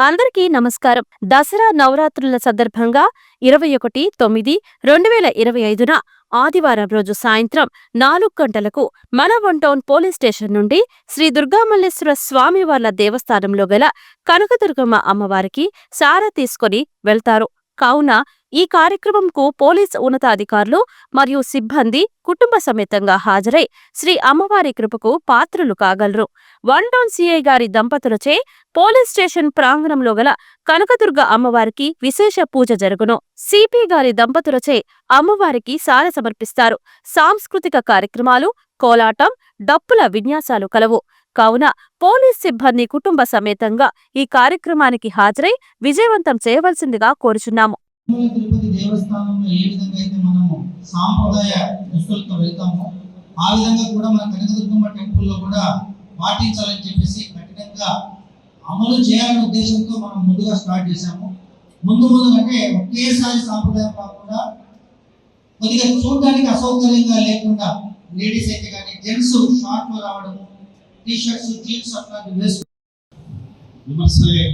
అందరికీ నమస్కారం. దసరా నవరాత్రుల సందర్భంగా ఇరవై ఒకటి తొమ్మిది రెండు వేల ఇరవై ఐదున ఆదివారం రోజు సాయంత్రం నాలుగు గంటలకు మన వన్ టౌన్ పోలీస్ స్టేషన్ నుండి శ్రీ దుర్గామల్లేశ్వర స్వామివార్ల దేవస్థానంలో గల కనకదుర్గమ్మ అమ్మవారికి సార తీసుకొని వెళ్తారు. కావున ఈ కార్యక్రమంకు పోలీస్ ఉన్నతాధికారులు మరియు సిబ్బంది కుటుంబ సమేతంగా హాజరై శ్రీ అమ్మవారి కృపకు పాత్రులు కాగలరు. వన్ టౌన్ సిఐ గారి దంపతులచే పోలీస్ స్టేషన్ ప్రాంగణంలో గల కనకదుర్గ అమ్మవారికి విశేష పూజ జరుగును. సిపి గారి దంపతులచే అమ్మవారికి సార సమర్పిస్తారు. సాంస్కృతిక కార్యక్రమాలు కోలాటం డప్పుల విన్యాసాలు కలవు. కావున పోలీస్ సిబ్బంది కుటుంబ సమేతంగా ఈ కార్యక్రమానికి హాజరై విజయవంతం చేయవలసిందిగా కోరుచున్నాము. తిరుపతి దేవస్థానంలో ఏ విధంగా అయితే మనము సాంప్రదాయ దుస్తులతో వెళ్తామో ఆ విధంగా కూడా మన కనకదుర్గమ్మ టెంపుల్లో కూడా పాటించాలని చెప్పేసి కఠినంగా అమలు చేయాలనే ఉద్దేశంతో మనం ముందుగా స్టార్ట్ చేశాము. ముందు ముందు అంటే ఒకేసారి సాంప్రదాయం కాకుండా కొద్దిగా చూడడానికి అసౌకర్యంగా లేకుండా లేడీస్ అయితే కానీ జెంట్స్ షార్ట్లో రావడము టీ షర్ట్స్ జీన్స్ అట్లాంటివి వేసుకు విమర్శలే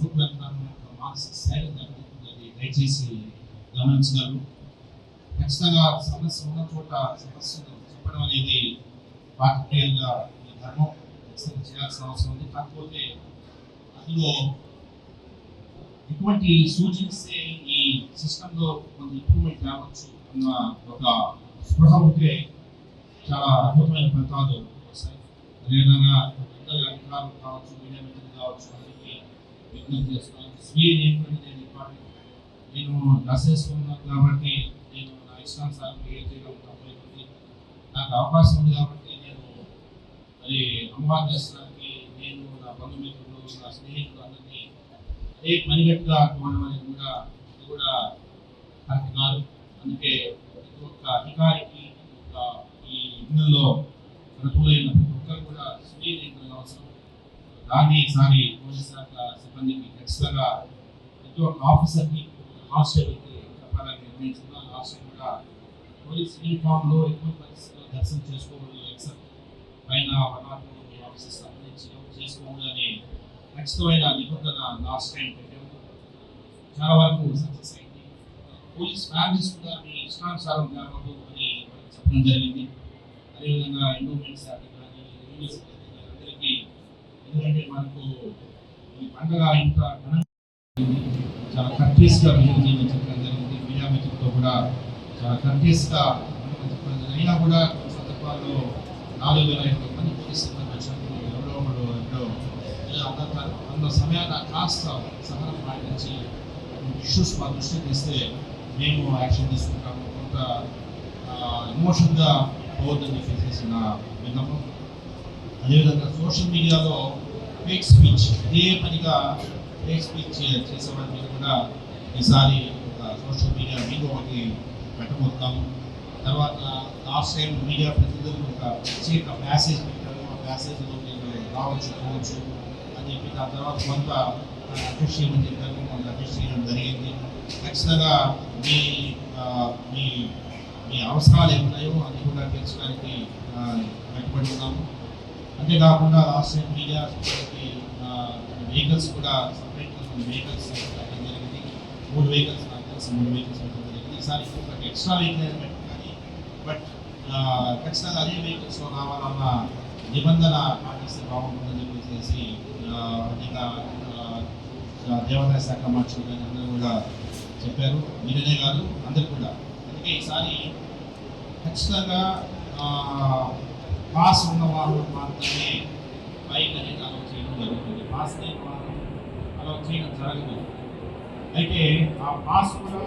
ప్రభుత్వ యంత్రాంగం దయచేసి గమనించగలరు. ఖచ్చితంగా సమస్య ఉన్న చోట సమస్యను చెప్పడం అనేది పార్టీగా ధర్మం ఖచ్చితంగా చేయాల్సిన అవసరం ఉంది. కాకపోతే అందులో ఎటువంటి సూచిస్తే ఈ సిస్టంలో కొంత ఇంప్రూవ్మెంట్ రావచ్చు అన్న ఒక స్పృహ ఉంటే చాలా అద్భుతమైన ఫలితాలు వస్తాయి. అదేవిధంగా అందరి అధికారులు కావచ్చు మీడియా మిత్రులు కావచ్చు అందరికీ విజ్ఞప్తి చేస్తున్నాను స్వీయ నేను నేను డ్రెస్ ఉన్నాను కాబట్టి నేను నా ఇష్టానుసారం బిహేవ్ చేయడం నాకు అవకాశం ఉంది కాబట్టి నేను మరి అమ్మవారి దర్శనానికి నేను నా బంధుమిత్రులు నా స్నేహితులు అందరినీ అదే పనిగట్టుగా చూడడం అనేది కూడా ఇది కూడా కరెక్ట్ కాదు అందుకే ప్రతి ఒక్క అధికారికి ఈ ఇళ్ళల్లో అనుకూలైన ప్రతి ఒక్కరు కూడా స్వీయ అవసరం దాన్ని ఈసారి పోలీస్ శాఖ సిబ్బందికి ఖచ్చితంగా ప్రతి ఒక్క ఆఫీసర్కి కానిస్టేబుల్కి చెప్పాలని నిర్ణయించుకున్నాను లాస్ట్ టైం కూడా పోలీస్ యూనిఫామ్లో ఎక్కువ పరిస్థితుల్లో దర్శనం చేసుకోకూడదు ఎక్సెప్ట్ పైన వన్ ఆర్ టూ ఆఫీసర్స్ అన్ని చేసుకోకూడదు అని ఖచ్చితమైన నిబంధన లాస్ట్ టైం పెట్టాము. చాలా వరకు సక్సెస్ అయింది. పోలీస్ ఫ్యామిలీస్ కూడా మీ ఇష్టానుసారం కావద్దు అని చెప్పడం జరిగింది. అదేవిధంగా ఎండోమెంట్ శాఖ కానీ రెవెన్యూ శాఖ కానీ అందరికీ ఎందుకంటే మనకు పండుగ ఇంత ఘనంగా జరిగింది. చాలా కర్టీస్గా బిహేవ్ చేయమని చెప్పడం జరిగింది మీడియా మిత్రులతో కూడా చాలా కర్టీస్గా ఉండమని చెప్పడం జరిగింది అయినా కూడా కొన్ని సందర్భాల్లో నాలుగు వేల ఐదు వందల మంది పోలీస్ సిబ్బంది వచ్చినప్పుడు ఎవరో ఒకడు ఎప్పుడో ఏదో అంత అంత సమయాన్ని కాస్త సహనం పాటించి ఇష్యూస్ మా దృష్టికి తెస్తే మేము యాక్షన్ తీసుకుంటాము కొంత ఎమోషన్గా పోవద్దని చెప్పేసి నా విన్నపం అదేవిధంగా సోషల్ మీడియాలో ఫేక్ స్పీచ్ ఇదే పనిగా ఫేక్ స్పీచ్ చేసేవాడి మీద కూడా ఈసారి ఒక సోషల్ మీడియా మీద ఒకటి పెట్టబోతున్నాము తర్వాత లాస్ట్ టైం మీడియా ప్రతినిధులు ఒక ప్రత్యేక ప్యాసేజ్ పెట్టారు ఆ ప్యాసేజ్లో మీరు రావచ్చు పోవచ్చు అని చెప్పి దాని తర్వాత కొంత అడ్జస్ట్ చేయమని చెప్పారు. కొంత అడ్జస్ట్ చేయడం జరిగింది. ఖచ్చితంగా మీ మీ మీ అవసరాలు ఏమున్నాయో అది కూడా తెలుసుకోవడానికి ఆ, కట్టుబడి ఉన్నాము. అంతేకాకుండా లాస్ట్ టైం మీడియా వెహికల్స్ కూడా సపరేట్గా కొన్ని వెహికల్స్ పెట్టడం జరిగింది. మూడు వెహికల్స్ నాకు తెలిసి మూడు వెహికల్స్ పెట్టడం జరిగింది. ఈసారి ఇంకొకటి ఎక్స్ట్రా వెహికల్ కానీ బట్ ఖచ్చితంగా అదే వెహికల్స్లో రావాలన్న నిబంధన పాటిస్తే బాగుంటుందని చెప్పేసి ఇంకా దేవాదాయ శాఖ మార్చులు కానీ అందరూ కూడా చెప్పారు. మీరనే కాదు అందరు కూడా. అందుకే ఈసారి ఖచ్చితంగా పాస్ ఉన్న వాళ్ళు మాత్రమే బైక్ అనేది అలౌ చేయడం జరుగుతుంది. పాస్ లేని వాళ్ళు అలౌ చేయడం జరగదు. అయితే ఆ పాస్ కూడా